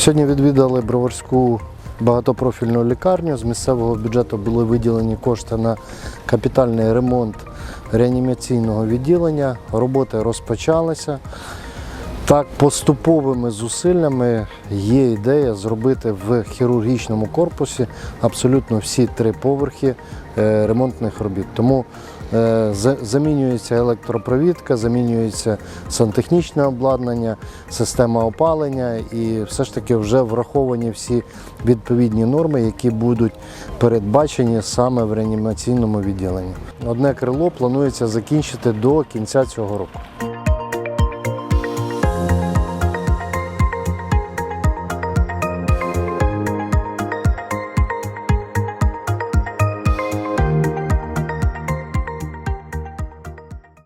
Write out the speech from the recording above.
Сьогодні відвідали Броварську багатопрофільну лікарню. З місцевого бюджету були виділені кошти на капітальний ремонт реанімаційного відділення. Роботи розпочалися. Так, поступовими зусиллями є ідея зробити в хірургічному корпусі абсолютно всі три поверхи е, ремонтних робіт. Тому е, замінюється електропровідка, замінюється сантехнічне обладнання, система опалення і все ж таки вже враховані всі відповідні норми, які будуть передбачені саме в реанімаційному відділенні. Одне крило планується закінчити до кінця цього року.